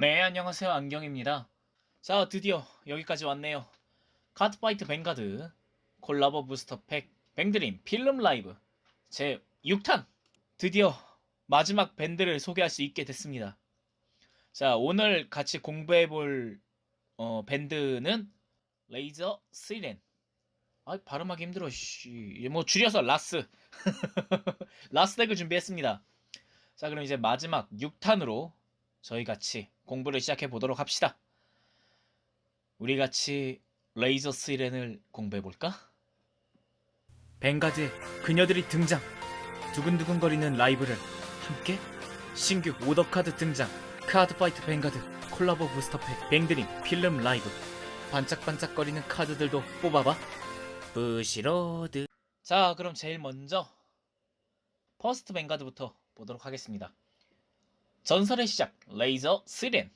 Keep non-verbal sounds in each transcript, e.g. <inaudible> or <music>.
네, 안녕하세요. 안경입니다. 자, 드디어 여기까지 왔네요. 카드파이트 뱅가드 콜라보 부스터 팩 뱅드림 필름 라이브 제 6탄 드디어 마지막 밴드를 소개할 수 있게 됐습니다. 자, 오늘 같이 공부해볼 어, 밴드는 레이저 시렌. 아, 발음하기 힘들어. 씨. 뭐 줄여서 라스. <laughs> 라스 덱을 준비했습니다. 자, 그럼 이제 마지막 6탄으로 저희 같이 공부를 시작해 보도록 합시다. 우리 같이 레이저 스이렌을 공부해 볼까? 뱅가드의 그녀들이 등장. 두근두근거리는 라이브를 함께 신규 오더카드 등장. 카드파이트 뱅가드 콜라보 부스터팩 뱅드림 필름 라이브 반짝반짝거리는 카드들도 뽑아봐. 부시로드. 자, 그럼 제일 먼저 퍼스트 뱅가드부터 보도록 하겠습니다. 전설의 시작 레이저 스이렌.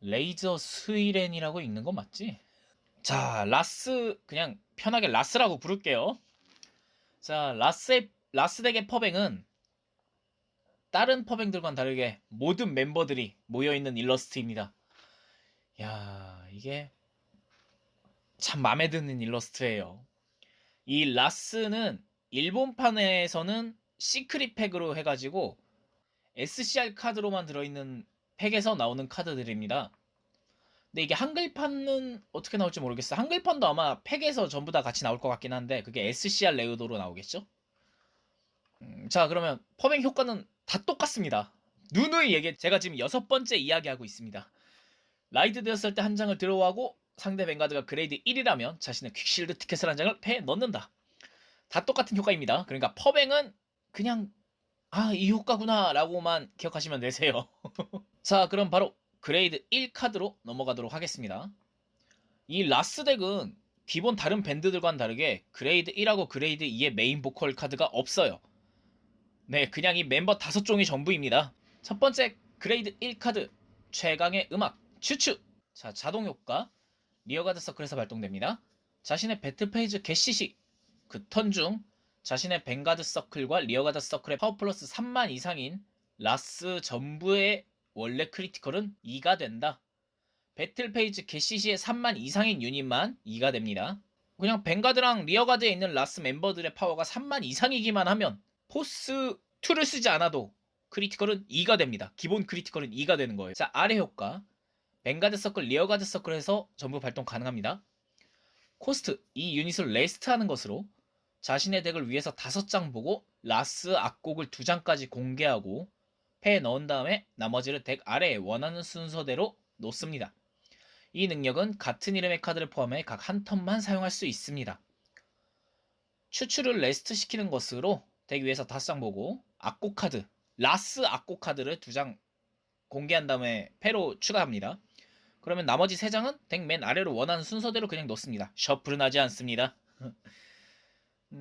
레이저 스이렌이라고 읽는 거 맞지? 자 라스 그냥 편하게 라스라고 부를게요. 자 라스의 라스덱의 퍼뱅은 다른 퍼뱅들과는 다르게 모든 멤버들이 모여있는 일러스트입니다. 야 이게 참 마음에 드는 일러스트예요. 이 라스는 일본판에서는 시크릿 팩으로 해가지고 SCR 카드로만 들어있는 팩에서 나오는 카드들입니다. 근데 이게 한글판은 어떻게 나올지 모르겠어. 한글판도 아마 팩에서 전부 다 같이 나올 것 같긴 한데 그게 SCR 레우도로 나오겠죠? 음, 자 그러면 퍼뱅 효과는 다 똑같습니다. 누누이 얘기 제가 지금 여섯 번째 이야기하고 있습니다. 라이드 되었을 때 한 장을 드로우하고 상대 뱅가드가 그레이드 1이라면 자신의 퀵실드 티켓을 한 장을 패 넣는다. 다 똑같은 효과입니다. 그러니까 퍼뱅은 그냥 아, 이 효과구나 라고만 기억하시면 되세요. <laughs> 자, 그럼 바로 그레이드 1 카드로 넘어가도록 하겠습니다. 이 라스 덱은 기본 다른 밴드들과는 다르게 그레이드 1하고 그레이드 2의 메인 보컬 카드가 없어요. 네, 그냥 이 멤버 다섯 종이 전부입니다. 첫 번째 그레이드 1 카드 최강의 음악 추추 자 자동 효과 리어가드 서클에서 발동됩니다. 자신의 배틀 페이지 개시 시 그 턴 중 자신의 뱅가드 서클과 리어가드 서클의 파워 플러스 3만 이상인 라스 전부의 원래 크리티컬은 2가 된다. 배틀 페이지 개시 시에 3만 이상인 유닛만 2가 됩니다. 그냥 뱅가드랑 리어가드에 있는 라스 멤버들의 파워가 3만 이상이기만 하면 포스 2를 쓰지 않아도 크리티컬은 2가 됩니다. 기본 크리티컬은 2가 되는 거예요. 자, 아래 효과. 뱅가드 서클, 리어가드 서클에서 전부 발동 가능합니다. 코스트, 이 유닛을 레스트 하는 것으로 자신의 덱을 위해서 5장 보고 라스 악곡을 2장까지 공개하고 패에 넣은 다음에 나머지를 덱 아래에 원하는 순서대로 놓습니다. 이 능력은 같은 이름의 카드를 포함해 각 한 턴만 사용할 수 있습니다. 추출을 레스트 시키는 것으로 덱 위에서 5장 보고 악곡 카드, 라스 악곡 카드를 2장 공개한 다음에 패로 추가합니다. 그러면 나머지 3장은 덱 맨 아래로 원하는 순서대로 그냥 놓습니다. 셔플은 하지 않습니다.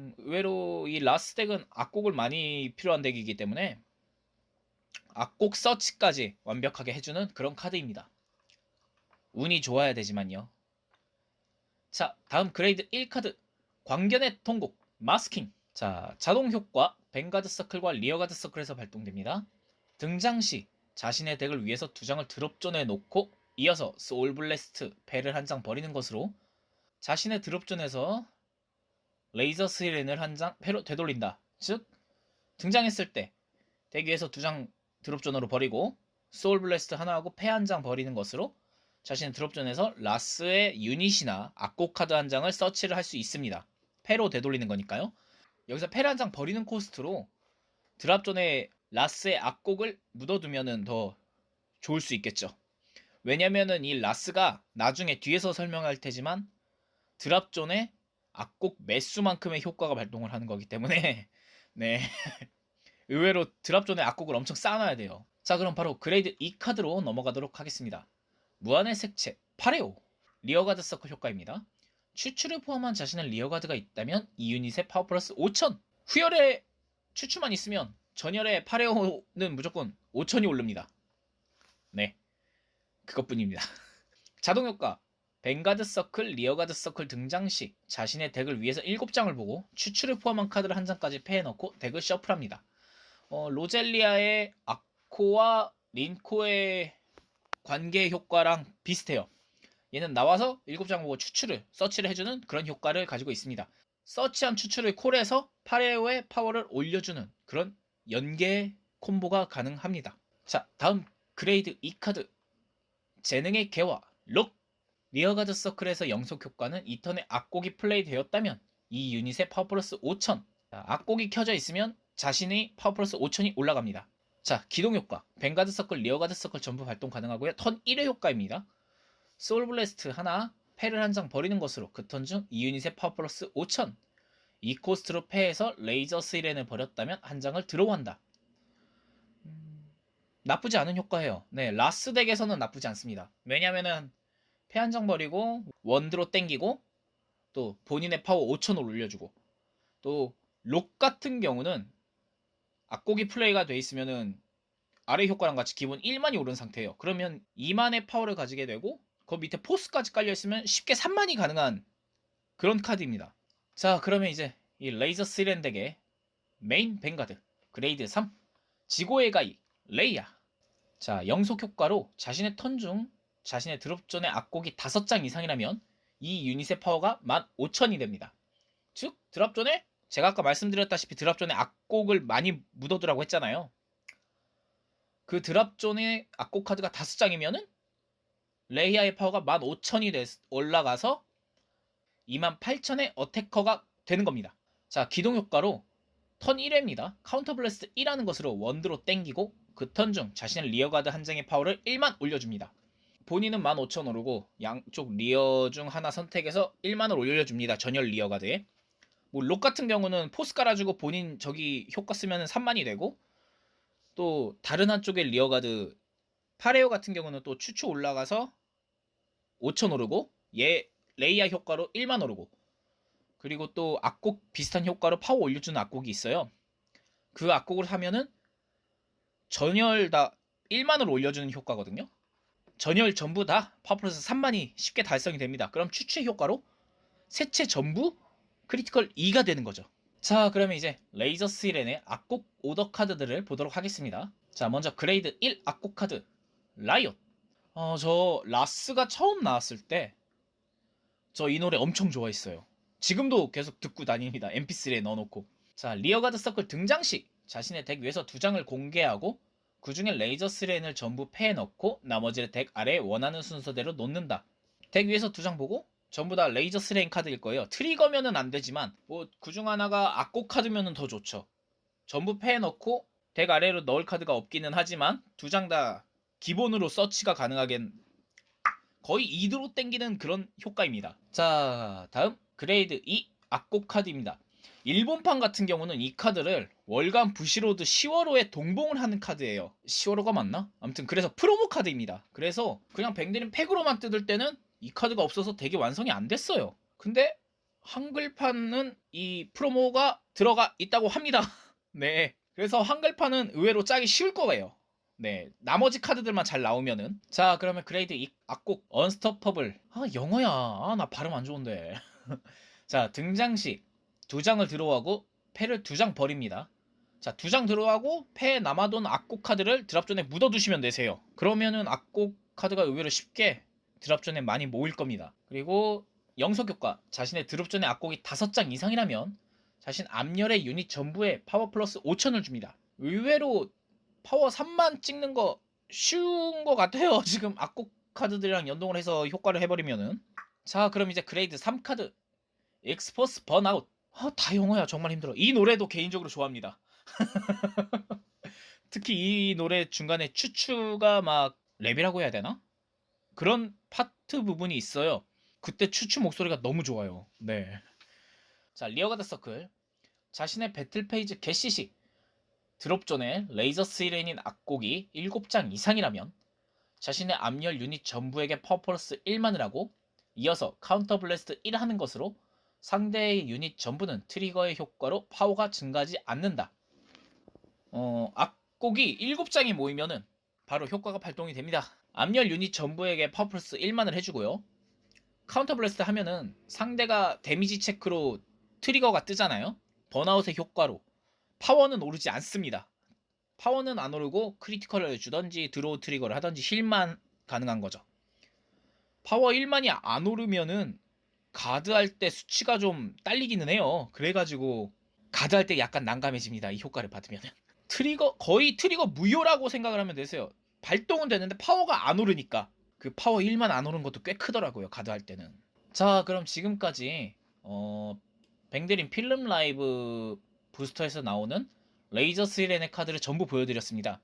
음, 의외로 이 라스 덱은 악곡을 많이 필요한 덱이기 때문에 악곡 서치까지 완벽하게 해주는 그런 카드입니다. 운이 좋아야 되지만요. 자, 다음 그레이드 1 카드 광견의 통곡 마스킹 자, 자동 효과 뱅가드 서클과 리어가드 서클에서 발동됩니다. 등장 시 자신의 덱을 위해서 두 장을 드롭존에 놓고 이어서 소울 블래스트 배를 한 장 버리는 것으로 자신의 드롭존에서 레이저 스이렌을 한 장 되돌린다. 즉 등장했을 때덱 위에서 두 장 드롭존으로 버리고 소울 블래스트 하나하고 패 한 장 버리는 것으로 자신의 드롭존에서 라스의 유닛이나 악곡 카드 한 장을 서치를 할 수 있습니다. 패로 되돌리는 거니까요. 여기서 패를 한 장 버리는 코스트로 드랍존에 라스의 악곡을 묻어두면은 더 좋을 수 있겠죠. 왜냐면은 이 라스가 나중에 뒤에서 설명할 테지만 드랍존에 악곡 매수만큼의 효과가 발동을 하는 거기 때문에 <laughs> 네 의외로 드랍 존에 악곡을 엄청 쌓아놔야 돼요. 자 그럼 바로 그레이드 2 카드로 넘어가도록 하겠습니다. 무한의 색채 파레오 리어가드 서클 효과입니다. 추출을 포함한 자신의 리어가드가 있다면 이 유닛의 파워 플러스 5000 후열에 추출만 있으면 전열의 파레오는 무조건 5000이 오릅니다. 네 그것뿐입니다. <laughs> 자동 효과 뱅가드 서클, 리어가드 서클 등장 시 자신의 덱을 위해서 7장을 보고 추출을 포함한 카드를 한 장까지 패에 넣고 덱을 셔플합니다. 어, 로젤리아의 아코와 린코의 관계 효과랑 비슷해요. 얘는 나와서 7장 보고 추출을 서치를 해주는 그런 효과를 가지고 있습니다. 서치한 추출을 콜해서 파레오의 파워를 올려주는 그런 연계 콤보가 가능합니다. 자 다음 그레이드 2 카드 재능의 개화 록 리어가드 서클에서 영속 효과는 이 턴에 악곡이 플레이 되었다면 이 유닛의 파워 플러스 5000 자, 악곡이 켜져 있으면 자신의 파워 플러스 5000이 올라갑니다. 자 기동 효과 뱅가드 서클 리어가드 서클 전부 발동 가능하고요. 턴 1회 효과입니다. 소울 블래스트 하나 패를 한 장 버리는 것으로 그 턴 중 이 유닛의 파워 플러스 5000 이 코스트로 패해서 레이저 스이렌을 버렸다면 한 장을 들어온다. 음, 나쁘지 않은 효과예요. 네, 라스 덱에서는 나쁘지 않습니다. 왜냐면은 장 버리고 원드로 땡기고 또 본인의 파워 5천을 올려주고 또 록 같은 경우는 악곡이 플레이가 돼 있으면은 아래 효과랑 같이 기본 1만이 오른 상태예요. 그러면 2만의 파워를 가지게 되고 그 밑에 포스까지 깔려 있으면 쉽게 3만이 가능한 그런 카드입니다. 자, 그러면 이제 이 레이저 스렌 덱의 메인 뱅가드 그레이드 3 지고의 가이 레이야. 자, 영속 효과로 자신의 턴 중 자신의 드롭 전의 악곡이 5장 이상이라면 이 유닛의 파워가 15,000이 됩니다. 즉, 드랍 전에 제가 아까 말씀드렸다시피 드랍 전에 악곡을 많이 묻어두라고 했잖아요. 그 드랍 존의 악곡 카드가 5장이면은 레이아의 파워가 15,000이 올라가서 28,000의 어태커가 되는 겁니다. 자, 기동 효과로 턴 1회입니다. 카운터 블래스트 1하는 것으로 원드로 땡기고 그 턴 중 자신의 리어가드 한 장의 파워를 1만 올려줍니다. 본인은 15,000 오르고 양쪽 리어 중 하나 선택해서 1만을 올려줍니다. 전열 리어가드에. 뭐록 같은 경우는 포스 깔아주고 본인 저기 효과 쓰면 3만이 되고 또 다른 한쪽의 리어가드 파레오 같은 경우는 또 추추 올라가서 5천 오르고 얘 레이아 효과로 1만 오르고 그리고 또 악곡 비슷한 효과로 파워 올려주는 악곡이 있어요. 그 악곡을 하면은 전열 다 1만을 올려주는 효과거든요. 전열 전부 다 파워 플러스 3만이 쉽게 달성이 됩니다. 그럼 추추의 효과로 세체 전부 크리티컬 2가 되는 거죠. 자, 그러면 이제 레이저 스이렌의 악곡 오더 카드들을 보도록 하겠습니다. 자, 먼저 그레이드 1 악곡 카드 라이엇. 어, 저 라스가 처음 나왔을 때 저 이 노래 엄청 좋아했어요. 지금도 계속 듣고 다닙니다. MP3에 넣어놓고. 자, 리어가드 서클 등장 시 자신의 덱 위에서 두 장을 공개하고 그 중에 레이저 스렌을 전부 패에 넣고 나머지를 덱 아래에 원하는 순서대로 놓는다. 덱 위에서 두 장 보고 전부 다 레이저 스레인 카드일 거예요. 트리거면은 안 되지만 뭐 그 중 하나가 악곡 카드면은 더 좋죠. 전부 패에 넣고 덱 아래로 넣을 카드가 없기는 하지만 두 장 다 기본으로 서치가 가능하긴 거의 2드로 땡기는 그런 효과입니다. 자, 다음 그레이드 2 악곡 카드입니다. 일본판 같은 경우는 이 카드를 월간 부시로드 10월호에 동봉을 하는 카드예요. 10월호가 맞나? 아무튼 그래서 프로모 카드입니다. 그래서 그냥 뱅드린 팩으로만 뜯을 때는 이 카드가 없어서 되게 완성이 안 됐어요. 근데 한글판은 이 프로모가 들어가 있다고 합니다. <laughs> 네. 그래서 한글판은 의외로 짜기 쉬울 거예요. 네. 나머지 카드들만 잘 나오면은. 자, 그러면 그레이드 2 악곡 언스터퍼블. 아, 영어야. 아, 나 발음 안 좋은데. <laughs> 자, 등장 시 두 장을 들어가고 패를 두 장 버립니다. 자, 두장 들어가고 패에 남아돈 악곡 카드를 드랍존에 묻어두시면 되세요. 그러면은 악곡 카드가 의외로 쉽게 드랍존에 많이 모일 겁니다. 그리고 영속 효과. 자신의 드랍존의 악곡이 5장 이상이라면 자신 앞열의 유닛 전부에 파워 플러스 5천을 줍니다. 의외로 파워 3만 찍는 거 쉬운 것 같아요. <laughs> 지금 악곡 카드들이랑 연동을 해서 효과를 해버리면은. 자, 그럼 이제 그레이드 3 카드. 엑스포스 번아웃. 아, 다 영어야. 정말 힘들어. 이 노래도 개인적으로 좋아합니다. <laughs> 특히 이 노래 중간에 추추가 막 랩이라고 해야 되나? 그런 파트 부분이 있어요. 그때 추추 목소리가 너무 좋아요. 네. 자, 리어가드 서클. 자신의 배틀 페이지 개시 시 드롭 존에 레이저 스이렌인 악곡이 7장 이상이라면 자신의 앞열 유닛 전부에게 플러스 1만을 하고 이어서 카운터 블래스트 1 하는 것으로 상대의 유닛 전부는 트리거의 효과로 파워가 증가하지 않는다. 어, 악곡이 7장이 모이면은 바로 효과가 발동이 됩니다. 앞열 유닛 전부에게 플러스 1만을 해주고요. 카운터 블래스트 하면은 상대가 데미지 체크로 트리거가 뜨잖아요. 번아웃의 효과로 파워는 오르지 않습니다. 파워는 안 오르고 크리티컬을 주던지 드로우 트리거를 하던지 힐만 가능한 거죠. 파워 1만이 안 오르면은 가드 할 때 수치가 좀 딸리기는 해요. 그래가지고 가드 할 때 약간 난감해집니다. 이 효과를 받으면은 <laughs> 트리거 거의 트리거 무효라고 생각을 하면 되세요. 발동은 되는데 파워가 안 오르니까 그 파워 1만 안 오른 것도 꽤 크더라고요. 가드 할 때는. 자 그럼 지금까지 어 뱅드린 필름 라이브 부스터에서 나오는 레이저 스리렌의 카드를 전부 보여드렸습니다.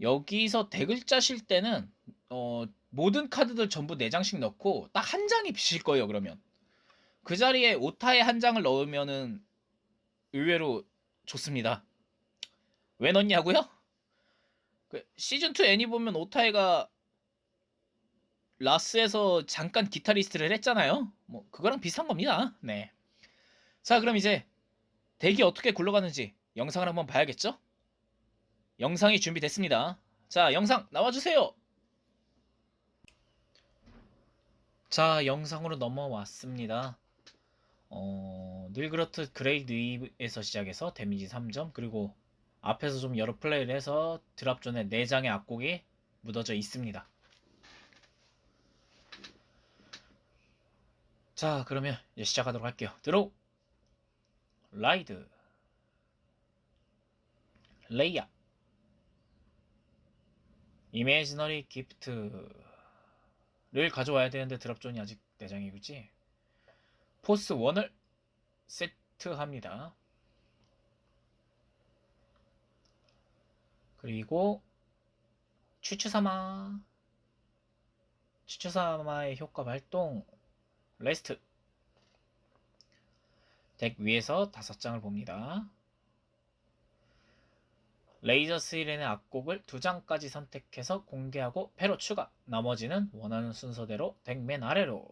여기서 덱을 짜실 때는 어, 모든 카드들 전부 4장씩 넣고 딱 한 장이 비실 거예요. 그러면 그 자리에 오타에 한 장을 넣으면은 의외로 좋습니다. 왜 넣냐고요? 그 시즌 2 애니 보면 오타에가 라스에서 잠깐 기타리스트를 했잖아요. 뭐 그거랑 비슷한 겁니다. 네. 자, 그럼 이제 덱이 어떻게 굴러가는지 영상을 한번 봐야겠죠? 영상이 준비됐습니다. 자, 영상 나와 주세요. 자, 영상으로 넘어왔습니다. 어, 늘 그렇듯 그레이드 2에서 시작해서 데미지 3점, 그리고 앞에서 좀 여러 플레이를 해서 드랍존에 4장의 악곡이 묻어져 있습니다. 자, 그러면 이제 시작하도록 할게요. 들어 라이드 레이아 이메지너리 기프트 를 가져와야 되는데 드랍존이 아직 4장이겠지? 포스 1을 세트합니다. 그리고 추추사마 추추사마의 효과 발동. 레스트. 덱 위에서 다섯 장을 봅니다. 레이저 스이렌의 악곡을 두 장까지 선택해서 공개하고 패로 추가. 나머지는 원하는 순서대로 덱맨 아래로.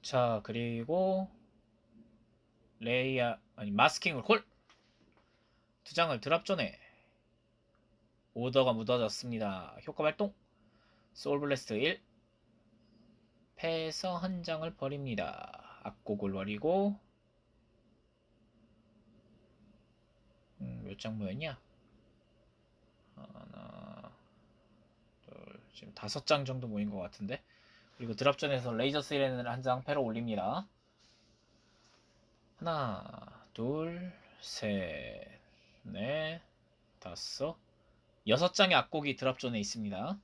자, 그리고 레이아 아니 마스킹을 콜. 두 장을 드랍존에 오더가 묻어졌습니다. 효과 발동. 소울블레스트 1. 패에서 한 장을 버립니다. 악곡을 버리고 음, 몇장 모였냐? 하나, 둘, 지금 다섯 장 정도 모인 것 같은데. 그리고 드랍존에서 레이저 스이렌을 한 장 패로 올립니다. 하나, 둘, 셋, 넷, 다섯, 여섯 장의 악곡이 드랍존에 있습니다.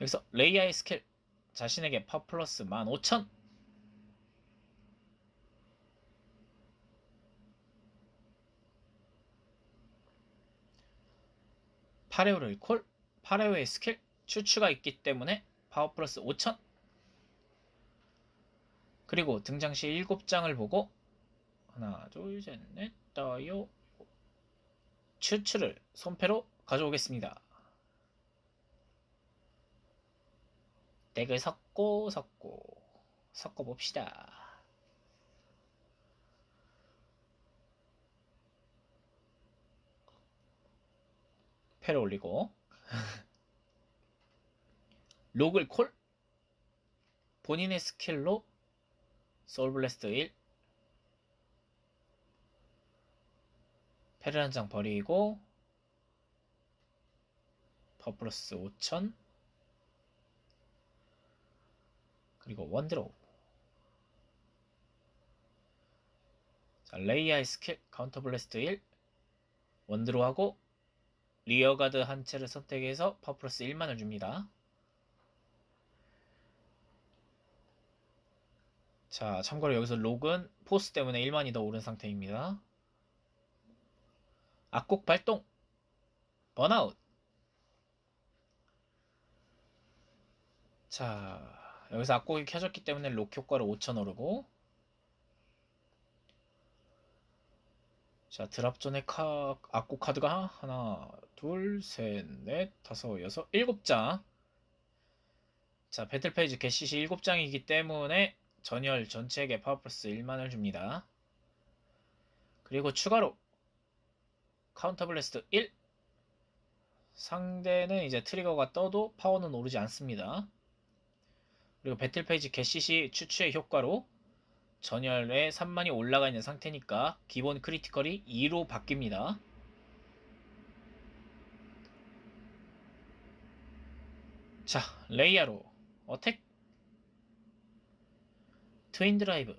여기서 레이아의 스킬 자신에게 파 플러스 15,000 파레오를 콜 파레오의 스킬 추추가 있기 때문에 파워 플러스 5,000 그리고 등장 시 7장을 보고 하나 둘셋넷 다여 추추를 손패로 가져오겠습니다. 덱을 섞고 섞고 섞어 봅시다. 패를 올리고. <laughs> 록을 콜? 본인의 스킬로 소울블래스트 1 패를 한 장 버리고 퍼플러스 5000 그리고 원드로우 자 레이아의 스킬 카운터 블래스트 1 원드로우하고 리어가드 한 채를 선택해서 퍼플러스 1만을 줍니다. 자 참고로 여기서 록은 포스 때문에 1만이 더 오른 상태입니다. 악곡 발동. 번아웃. 자 여기서 악곡이 켜졌기 때문에 록 효과를 5천 오르고 자 드랍존의 카, 악곡 카드가 하나 둘 셋 넷 다섯 여섯 일곱 장 자, 배틀 페이지 개시시 7장이기 때문에 전열 전체에게 파워 플러스 1만을 줍니다. 그리고 추가로 카운터 블래스트 1 상대는 이제 트리거가 떠도 파워는 오르지 않습니다. 그리고 배틀 페이지 개시 시 추추의 효과로 전열에 3만이 올라가 있는 상태니까 기본 크리티컬이 2로 바뀝니다. 자, 레이아로 어택. 트윈 드라이브.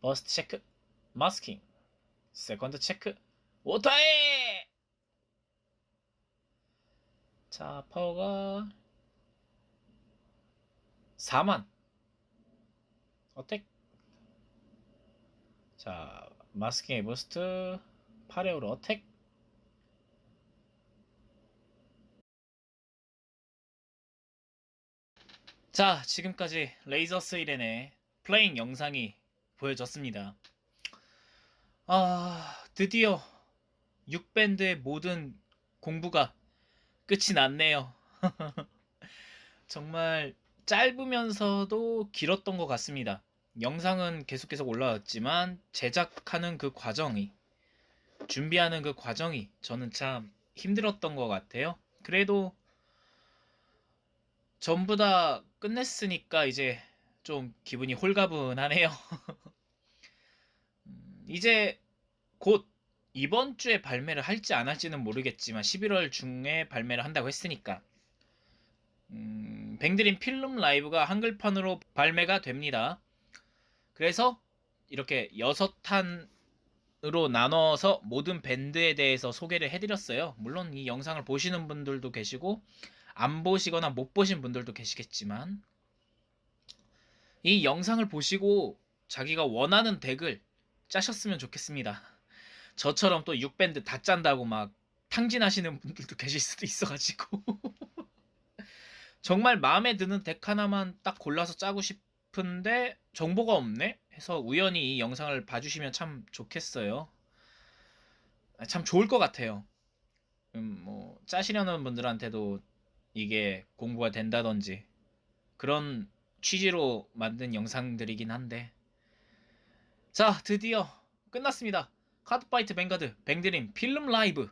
버스트 체크. 마스킹. 세컨드 체크. 오타에! 자 파워가 4만. 어택 자 마스킹의 부스트 파레오로 어택. 자 지금까지 레이저 스 이렌의 플레잉 영상이 보여졌습니다. 아 드디어 6밴드의 모든 공부가 끝이 났네요. <laughs> 정말 짧으면서도 길었던 것 같습니다. 영상은 계속 계속 올라왔지만 제작하는 그 과정이 준비하는 그 과정이 저는 참 힘들었던 것 같아요. 그래도 전부 다 끝냈으니까 이제 좀 기분이 홀가분하네요. 음, <laughs> 이제 곧 이번 주에 발매를 할지 안 할지는 모르겠지만 11월 중에 발매를 한다고 했으니까 음, 뱅드림 필름 라이브가 한글판으로 발매가 됩니다. 그래서 이렇게 여섯 탄으로 나눠서 모든 밴드에 대해서 소개를 해드렸어요. 물론 이 영상을 보시는 분들도 계시고 안 보시거나 못 보신 분들도 계시겠지만 이 영상을 보시고 자기가 원하는 덱을 짜셨으면 좋겠습니다. 저처럼 또 6밴드 다 짠다고 막 탕진하시는 분들도 계실 수도 있어가지고 <laughs> 정말 마음에 드는 덱 하나만 딱 골라서 짜고 싶은데 정보가 없네 해서 우연히 이 영상을 봐주시면 참 좋겠어요. 아, 참 좋을 것 같아요. 음, 뭐 짜시려는 분들한테도 이게 공부가 된다든지 그런 취지로 만든 영상들이긴 한데 자 드디어 끝났습니다. 카드파이트 뱅가드 뱅드림 필름 라이브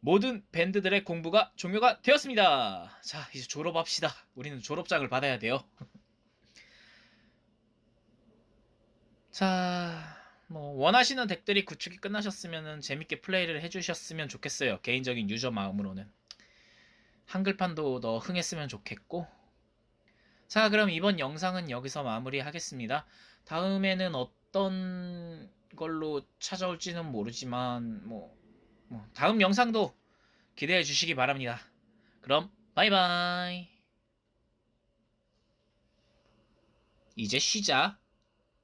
모든 밴드들의 공부가 종료가 되었습니다. 자, 이제 졸업합시다. 우리는 졸업장을 받아야 돼요. <laughs> 자, 뭐 원하시는 덱들이 구축이 끝나셨으면 재밌게 플레이를 해주셨으면 좋겠어요. 개인적인 유저 마음으로는 한글판도 더 흥했으면 좋겠고. 자, 그럼 이번 영상은 여기서 마무리하겠습니다. 다음에는 어떤 걸로 찾아올지는 모르지만 뭐, 뭐 다음 영상도 기대해 주시기 바랍니다. 그럼 바이바이. 이제 쉬자.